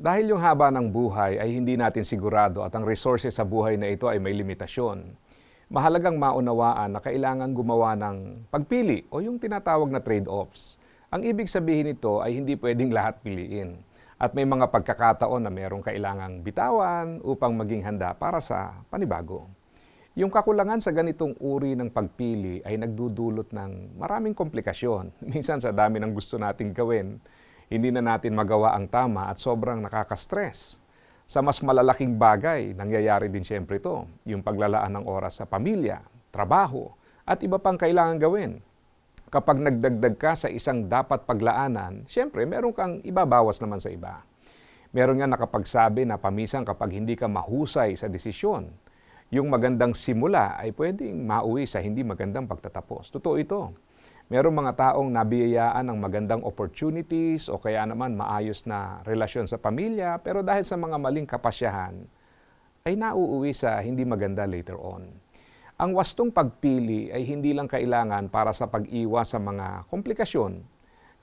Dahil yung haba ng buhay ay hindi natin sigurado at ang resources sa buhay na ito ay may limitasyon, mahalagang maunawaan na kailangan gumawa ng pagpili o yung tinatawag na trade-offs. Ang ibig sabihin nito ay hindi pwedeng lahat piliin. At may mga pagkakataon na merong kailangang bitawan upang maging handa para sa panibago. Yung kakulangan sa ganitong uri ng pagpili ay nagdudulot ng maraming komplikasyon. Minsan sa dami ng gusto nating gawin, hindi na natin magawa ang tama at sobrang nakaka-stress. Sa mas malalaking bagay, nangyayari din siyempre ito, yung paglalaan ng oras sa pamilya, trabaho, at iba pang kailangan gawin. Kapag nagdagdag ka sa isang dapat paglaanan, siyempre meron kang ibabawas naman sa iba. Meron nga nakapagsabi na pamisan kapag hindi ka mahusay sa desisyon, yung magandang simula ay pwedeng mauwi sa hindi magandang pagtatapos. Totoo ito. Merong mga taong nabiyayaan ng magandang opportunities o kaya naman maayos na relasyon sa pamilya pero dahil sa mga maling kapasyahan ay nauuwi sa hindi maganda later on. Ang wastong pagpili ay hindi lang kailangan para sa pag-iwas sa mga komplikasyon.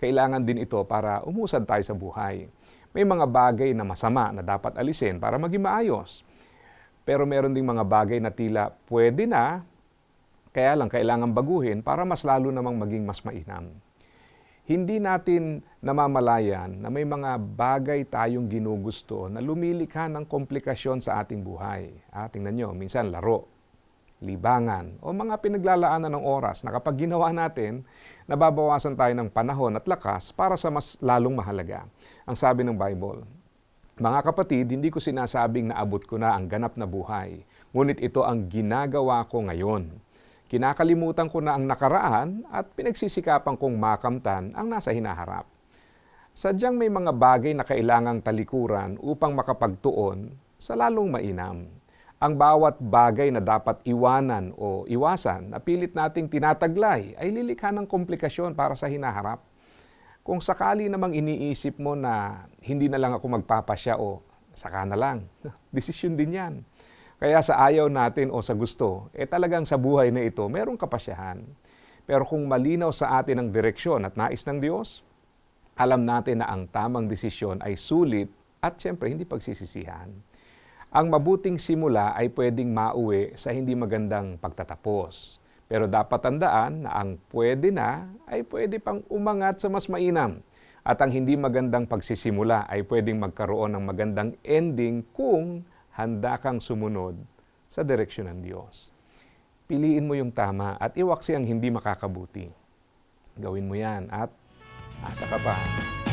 Kailangan din ito para umusad tayo sa buhay. May mga bagay na masama na dapat alisin para maging maayos. Pero meron ding mga bagay na tila pwede na, kaya lang kailangan baguhin para mas lalo namang maging mas mainam. Hindi natin namamalayan na may mga bagay tayong ginugusto na lumilikha ng komplikasyon sa ating buhay. Ah, tingnan nyo, minsan laro, libangan, o mga pinaglalaanan ng oras na kapag ginawa natin, nababawasan tayo ng panahon at lakas para sa mas lalong mahalaga. Ang sabi ng Bible, mga kapatid, hindi ko sinasabing naabot ko na ang ganap na buhay, ngunit ito ang ginagawa ko ngayon. Kinakalimutan ko na ang nakaraan at pinagsisikapan kong makamtan ang nasa hinaharap. Sadyang may mga bagay na kailangang talikuran upang makapagtuon sa lalong mainam ang bawat bagay na dapat iwanan o iwasan na pilit nating tinataglay ay lilikha ng komplikasyon para sa hinaharap. Kung sakali namang iniisip mo na hindi na lang ako magpapasya o saka na lang, desisyon din yan. Kaya sa ayaw natin o sa gusto, eh talagang sa buhay na ito, merong kapasyahan. Pero kung malinaw sa atin ang direksyon at nais ng Diyos, alam natin na ang tamang desisyon ay sulit at siyempre hindi pagsisisihan. Ang mabuting simula ay pwedeng mauwi sa hindi magandang pagtatapos. Pero dapat tandaan na ang pwede na ay pwede pang umangat sa mas mainam. At ang hindi magandang pagsisimula ay pwedeng magkaroon ng magandang ending kung handa kang sumunod sa direksyon ng Diyos. Piliin mo yung tama at iwaksi ang hindi makakabuti. Gawin mo yan at asa ka pa.